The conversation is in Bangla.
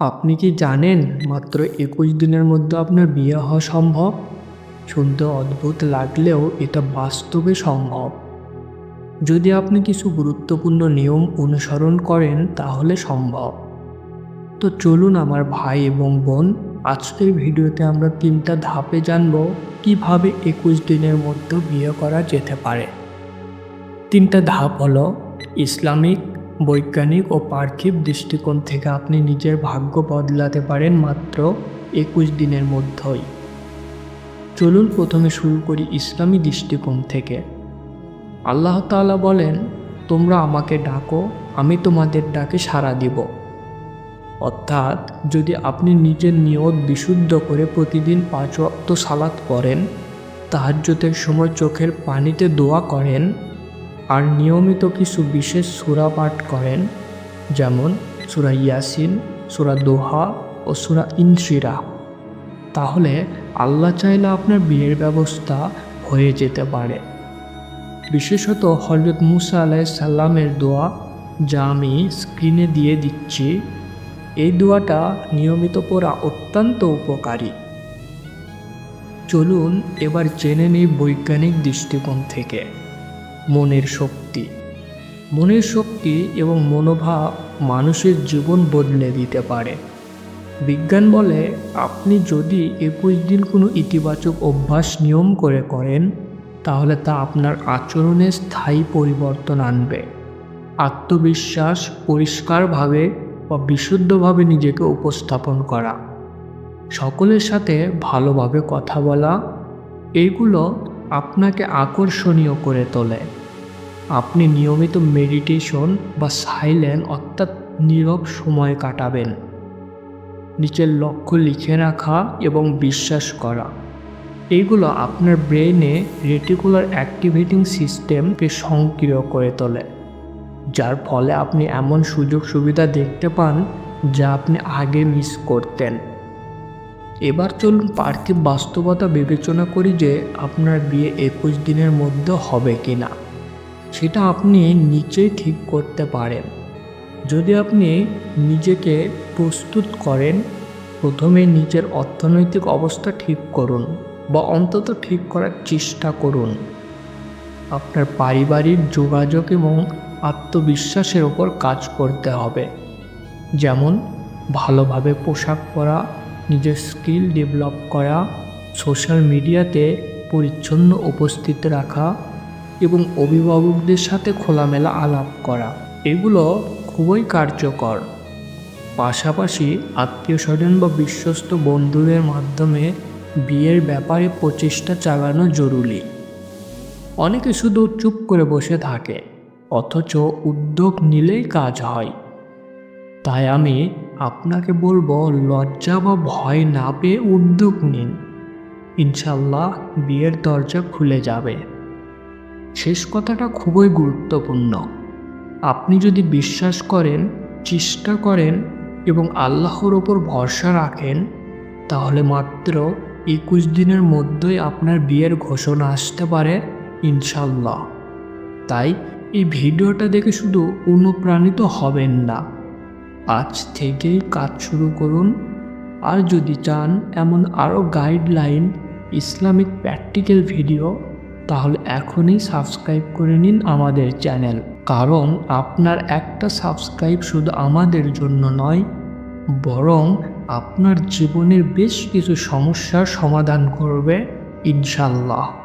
আপনি কি জানেন মাত্র একুশ দিনের মধ্যে আপনার বিয়ে হওয়া সম্ভব? শুনতে অদ্ভুত লাগলেও এটা বাস্তবে সম্ভব। যদি আপনি কিছু গুরুত্বপূর্ণ নিয়ম অনুসরণ করেন, তাহলে সম্ভব। তো চলুন আমার ভাই এবং বোন, আজকের ভিডিওতে আমরা তিনটা ধাপে জানব কীভাবে একুশ দিনের মধ্যে বিয়ে করা যেতে পারে। তিনটা ধাপ হলো ইসলামিক বৈজ্ঞানিক ও পার্থিব দৃষ্টিকোণ থেকে আপনি নিজের ভাগ্য বদলাতে পারেন মাত্র একুশ দিনের মধ্যেই। চলুন প্রথমে শুরু করি ইসলামী দৃষ্টিকোণ থেকে। আল্লাহ তাআলা বলেন, তোমরা আমাকে ডাকো, আমি তোমাদের ডাকে সাড়া দিব। অর্থাৎ, যদি আপনি নিজের নিয়ত বিশুদ্ধ করে প্রতিদিন পাঁচ ওয়াক্ত সালাত করেন তাহাজ্জুদের সময় চোখের পানিতে দোয়া করেন আর নিয়মিত কিছু বিশেষ সুরা পাঠ করেন, যেমন সুরা ইয়াসিন, সুরা দোহা ও সুরা ইনশিরা। তাহলে আল্লাহ চাইলে আপনার বিয়ের ব্যবস্থা হয়ে যেতে পারে। বিশেষত হজরত মুসা আলাহ সাল্লামের দোয়া, যা আমি স্ক্রিনে দিয়ে দিচ্ছি, এই দোয়াটা নিয়মিত পড়া অত্যন্ত উপকারী। চলুন এবার জেনে নিই বৈজ্ঞানিক দৃষ্টিকোণ থেকে। মনের শক্তি। মনের শক্তি এবং মনোভাব মানুষের জীবন বদলে দিতে পারে। বিজ্ঞান বলে, আপনি যদি একুশ দিন কোনো ইতিবাচক অভ্যাস নিয়ম করে করেন, তাহলে তা আপনার আচরণে স্থায়ী পরিবর্তন আনবে। আত্মবিশ্বাস পরিষ্কারভাবে বা বিশুদ্ধভাবে নিজেকে উপস্থাপন করা। সকলের সাথে ভালোভাবে কথা বলা এইগুলো আপনাকে আকর্ষণীয় করে তোলে। আপনি নিয়মিত মেডিটেশন বা সাইলেন্ট অর্থাৎ নীরব সময় কাটাবেন। নিচের লক্ষ্য লিখে রাখা এবং বিশ্বাস করা। এইগুলো আপনার ব্রেনে রেটিকুলার অ্যাক্টিভেটিং সিস্টেমকে সক্রিয় করে তোলে, যার ফলে আপনি এমন সুযোগ সুবিধা দেখতে পান যা আপনি আগে মিস করতেন। এবার চলুন পার্থিব বাস্তবতা বিবেচনা করি যে আপনার বিয়ে একুশ দিনের মধ্যে হবে কি না সেটা আপনি নিচেই ঠিক করতে পারেন। যদি আপনি নিজেকে প্রস্তুত করেন, প্রথমে নিজের অর্থনৈতিক অবস্থা ঠিক করুন বা অন্তত ঠিক করার চেষ্টা করুন। আপনার পারিবারিক যোগাযোগ এবং আত্মবিশ্বাসের ওপর কাজ করতে হবে। যেমন, ভালোভাবে পোশাক পরা নিজের স্কিল ডেভেলপ করা, সোশ্যাল মিডিয়াতে পরিচ্ছন্ন উপস্থিত রাখা এবং অভিভাবকদের সাথে খোলামেলা আলাপ করা, এগুলো খুবই কার্যকর। পাশাপাশি আত্মীয় স্বজন বা বিশ্বস্ত বন্ধুদের মাধ্যমে বিয়ের ব্যাপারে প্রচেষ্টা চালানো জরুরি। অনেকে শুধু চুপ করে বসে থাকে, অথচ উদ্যোগ নিলেই কাজ হয়। তাই আমি আপনাকে বলব, লজ্জা বা ভয় না পেয়ে উদ্যোগ নিন। ইনশাল্লাহ বিয়ের দরজা খুলে যাবে। শেষ কথাটা খুবই গুরুত্বপূর্ণ। আপনি যদি বিশ্বাস করেন, চেষ্টা করেন এবং আল্লাহর ওপর ভরসা রাখেন, তাহলে মাত্র একুশ দিনের মধ্যেই আপনার বিয়ের ঘোষণা আসতে পারে ইনশাল্লাহ তাই এই ভিডিওটা দেখে শুধু অনুপ্রাণিত হবেন না। আজ থেকেই কাজ শুরু করুন। আর যদি চান এমন আরও গাইডলাইন ইসলামিক প্র্যাকটিক্যাল ভিডিও তাহলে এখনই সাবস্ক্রাইব করে নিন আমাদের চ্যানেল কারণ আপনার একটা সাবস্ক্রাইব শুধু আমাদের জন্য নয়, বরং আপনার জীবনের বেশ কিছু সমস্যার সমাধান করবে, ইনশাল্লাহ।